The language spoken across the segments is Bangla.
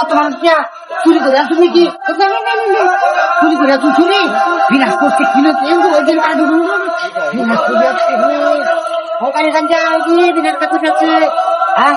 মতো মানুষ না চুরি করে তুমি কি চুরি করে তুই চুরি। বিনাশ কিনে ওই দিন আছে। হ্যাঁ?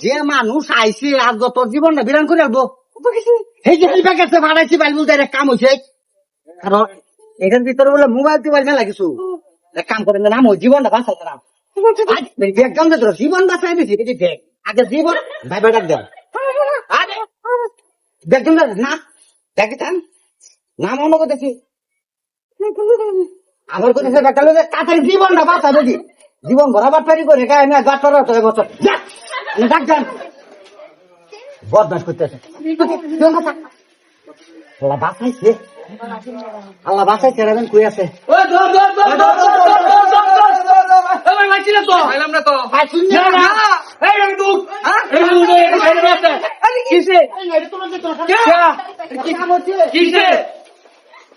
যে মানুষ আইছে আর যত জীবন না বিরান করে সেই যে হেলপা কাম হয়েছে কারণ এখান ভিতরে মোবাইল টোবাইল মেলা কিছু কাম করেন না আমার জীবনটা বাঁচাইতে না একদম জীবন বাঁচাই দিছি কিন্তু দেখ আগে জীবন ভাই বেটাক দেন দেখুন না দেখি নাম অন্য দেখি আমার কথা সে ডাক্তার লোকে তাড়াতাড়ি জীবনটা বাঁচা দেখি জীবন ভরা বাটপারি করে কে আমি ডাক্তার হতো এবছর ডাক্তার বদমাস করতেছে আল্লাহ বাঁচাইছে আল্লাহ বাঁচাইছে রাবেন কই আছে কিসে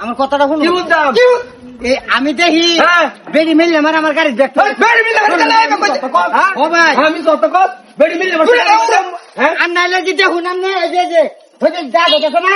আমার কথাটা শুনুন আমি দেখি বেড়ি মিললে আমার আমার গাড়ি দেখতে আমি যত কত আর নাইলে কি দেখুন আমি যে না